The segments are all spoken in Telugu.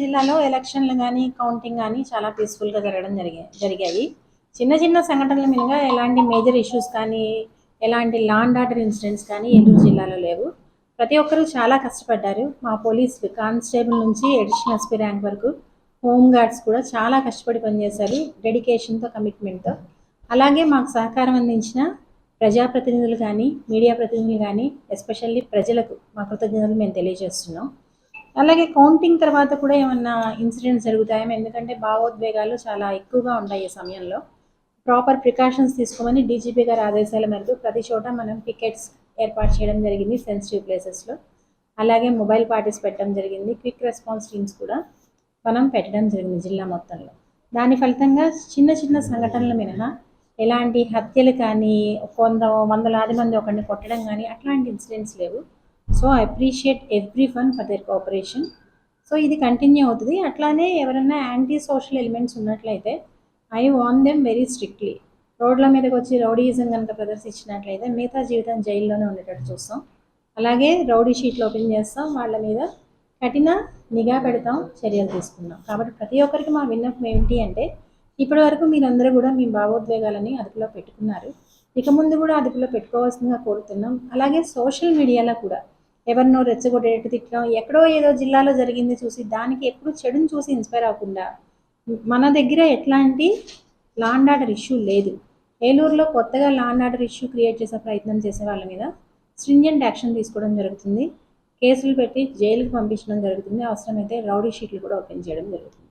జిల్లాలో ఎలక్షన్లు కానీ కౌంటింగ్ కానీ చాలా పీస్ఫుల్గా జరగడం జరిగాయి జరిగాయి. చిన్న చిన్న సంఘటనల మీద ఎలాంటి మేజర్ ఇష్యూస్ కానీ ఎలాంటి లాండ్ ఆర్డర్ ఇన్సిడెంట్స్ కానీ ఏలూరు జిల్లాలో లేవు. ప్రతి ఒక్కరూ చాలా కష్టపడ్డారు. మా పోలీసులు కానిస్టేబుల్ నుంచి అడిషనల్ ఎస్పీ ర్యాంక్ వరకు హోమ్ గార్డ్స్ కూడా చాలా కష్టపడి పనిచేశారు డెడికేషన్తో కమిట్మెంట్తో అలాగే మాకు సహకారం అందించిన ప్రజాప్రతినిధులు కానీ మీడియా ప్రతినిధులు కానీ ఎస్పెషల్లీ ప్రజలకు మా కృతజ్ఞతలు మేము తెలియజేస్తున్నాం. అలాగే కౌంటింగ్ తర్వాత కూడా ఏమన్నా ఇన్సిడెంట్స్ జరుగుతాయేమో ఎందుకంటే భావోద్వేగాలు చాలా ఎక్కువగా ఉంటాయి ఈ సమయంలో. ప్రాపర్ ప్రికాషన్స్ తీసుకోమని డీజీపీ గారి ఆదేశాల మేరకు ప్రతి చోట మనం టికెట్స్ ఏర్పాటు చేయడం జరిగింది సెన్సిటివ్ ప్లేసెస్లో అలాగే మొబైల్ పార్టీస్ పెట్టడం జరిగింది క్విక్ రెస్పాన్స్ టీమ్స్ కూడా మనం పెట్టడం జరిగింది జిల్లా మొత్తంలో. దాని ఫలితంగా చిన్న చిన్న సంఘటనల మినహా ఎలాంటి హత్యలు కానీ కొంత వందలాది మంది ఒకరిని కొట్టడం కానీ అట్లాంటి ఇన్సిడెంట్స్ లేవు. So I appreciate everyone for their cooperation so ఇది కంటిన్యూ అవుతుంది. అట్లానే ఎవరైనా యాంటీ సోషల్ ఎలిమెంట్స్ ఉన్నట్లయితే I warn them very strictly రోడ్ల మీదకి వచ్చి రౌడీయిజం కనుక ప్రదర్శించినట్లయితే మిగతా జీవితం జైల్లోనే ఉండేటట్టు చూస్తాం. అలాగే రౌడీ షీట్లు ఓపెన్ చేస్తాం. వాళ్ళ మీద కఠిన నిఘా పెడతాం చర్యలు తీసుకుందాం. కాబట్టి ప్రతి ఒక్కరికి మా విన్నపం ఏమిటి అంటే ఇప్పటి వరకు మీరందరూ కూడా మీ భావోద్వేగాలని అదుపులో పెట్టుకున్నారు. ఇక ముందు కూడా అదుపులో పెట్టుకోవాల్సిందిగా కోరుతున్నాం. అలాగే సోషల్ మీడియాలో కూడా. ఎవరినో రెచ్చగొట్టేటట్టు తిట్టడం ఎక్కడో ఏదో జిల్లాలో జరిగింది చూసి దానికి ఎప్పుడు చెడుని చూసి ఇన్స్పైర్ అవ్వకుండా. మన దగ్గర ఎట్లాంటి లాండ్ ఆర్డర్ ఇష్యూ లేదు. ఏలూరులో కొత్తగా లాండ్ ఆర్డర్ ఇష్యూ క్రియేట్ చేసే ప్రయత్నం చేసే వాళ్ళ మీద స్ట్రింజెంట్ యాక్షన్ తీసుకోవడం జరుగుతుంది. కేసులు పెట్టి జైలుకి పంపించడం జరుగుతుంది. అవసరమైతే రౌడీ షీట్లు కూడా ఓపెన్ చేయడం జరుగుతుంది.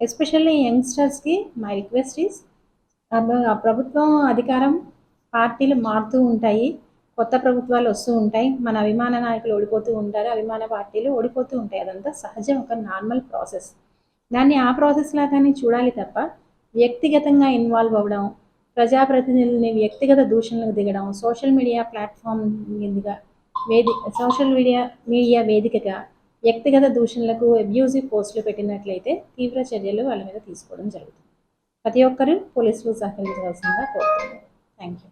ఎస్పెషల్లీ యంగ్స్టర్స్కి మై రిక్వెస్ట్ ఈస్ ప్రభుత్వం అధికారం పార్టీలు మారుతూ ఉంటాయి. కొత్త ప్రభుత్వాలు వస్తూ ఉంటాయి మన అభిమాన నాయకులు ఓడిపోతూ ఉంటారు అభిమాన పార్టీలు ఓడిపోతూ ఉంటాయి. అదంతా సహజం ఒక నార్మల్ ప్రాసెస్. దాన్ని ఆ ప్రాసెస్ లాగానే చూడాలి తప్ప వ్యక్తిగతంగా ఇన్వాల్వ్ అవ్వడం ప్రజాప్రతినిధుల్ని వ్యక్తిగత దూషణలకు దిగడం సోషల్ మీడియా ప్లాట్ఫామ్ మీదుగా వేది సోషల్ మీడియా మీడియా వేదికగా వ్యక్తిగత దూషణలకు అబ్యూజివ్ పోస్టులు పెట్టినట్లయితే తీవ్ర చర్యలు వాళ్ళ మీద తీసుకోవడం జరుగుతుంది. ప్రతి ఒక్కరూ పోలీసులు సహకరించవలసిందిగా కోరుతున్నాను థ్యాంక్ యూ